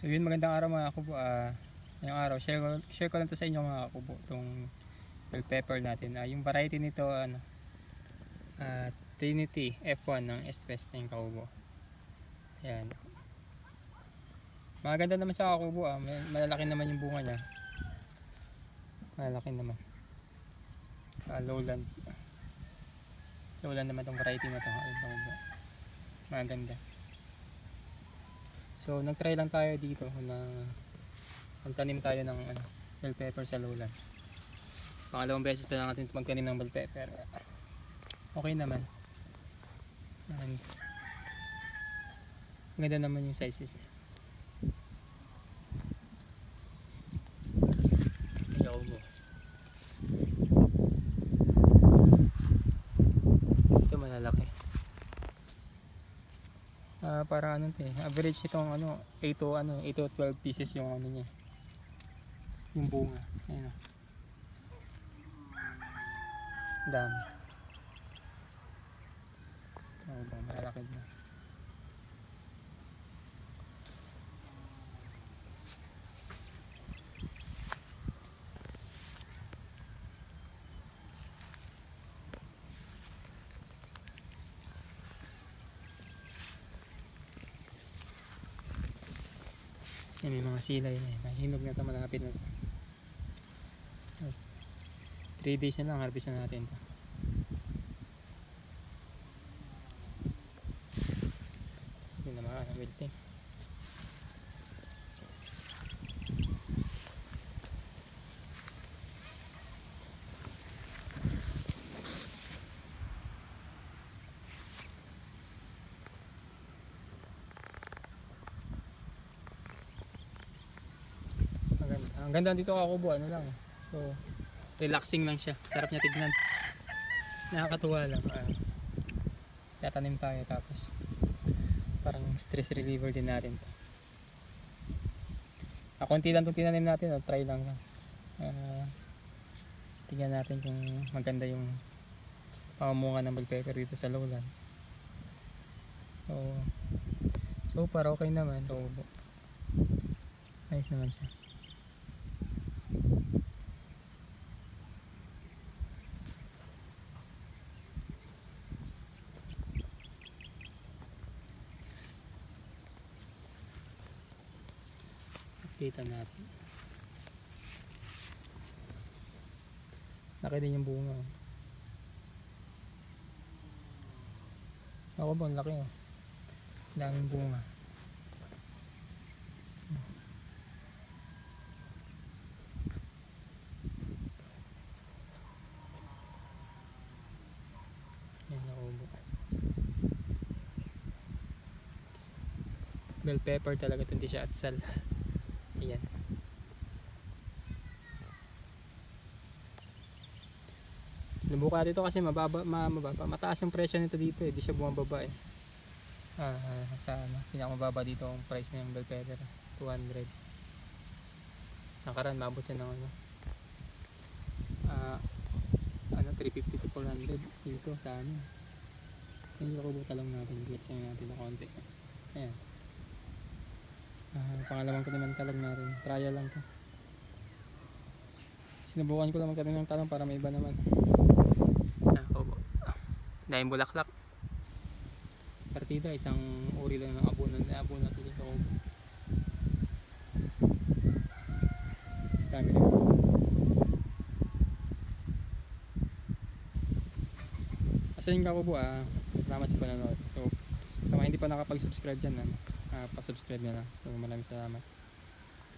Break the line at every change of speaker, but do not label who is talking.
So yun magandang araw mga kubo. Ah, ngayong araw share ko, share ko lang to sa inyo mga kubo tong bell pepper natin. Ah, yung variety nito ano ah, Trinity F1 ng Espes na yung kakubo. Ayan. Maganda naman sa ah. May- Malalaki naman yung bunga niya. Malalaki naman. Ah, lowland. Lowland naman tong variety na to. Ayun, kakubo. Maganda. So, nag-try lang tayo dito na magtanim tayo ng ano, bell pepper sa lowland. Pangalawang beses pa lang natin magtanim ng bell pepper. Okay naman. And, maganda naman yung sizes niya. Ayaw mo. Ito malalaki. Ah, para ano eh. Average itong ano, 8 to ano, 8 to 12 pieces yung ano niya. Yung bunga. Ayun. oh. Dami. Oo ba, malalaki na. Yan, may mga silay na eh. Mahinog na ito, malapit na ito. 3 days na lang, harvest na natin ito. Yun na mga wilting. Maganda. Ang ganda dito kakubo, ano lang. So, relaxing lang siya. Sarap niya tignan. Nakakatuwa lang. Ah, tatanim tayo tapos parang stress reliever din natin to. Ah, konti lang itong tinanim natin. Oh. Try lang. Ah, tingnan natin kung maganda yung pamamunga ng bell pepper dito sa lowland. So, so far okay naman. So, nice naman siya. Kita natin. Laki din yung bunga. Ako ba, ang laki oh. Daming bunga. Yan naubo. Bell pepper talaga ito, hindi siya atsal. Ayan. Sinubukan dito kasi mababa, ma, mababa, mataas yung presyo nito dito eh, di siya bumababa eh. Ah, sa ano, pinakamababa dito ang price ng bell pepper, 200. Nakaraan mabot siya ng ano. Ah, ano 350 to 400 dito sa ano. Yung kubuta lang natin, flexing natin ng konti. Ayan. Ah, pangalawang ko naman talong natin. Trial lang to. Sinubukan ko lang magkaroon ng talong para may iba naman. Ah, opo. Dahil bulaklak. Partida, isang uri lang ng abunan. Abunan natin dito. Rin. Asa yung kakubo ah. Salamat sa panonood. So, sa mga hindi pa nakapag-subscribe dyan, ah, ah, pa-subscribe na. So, maraming salamat.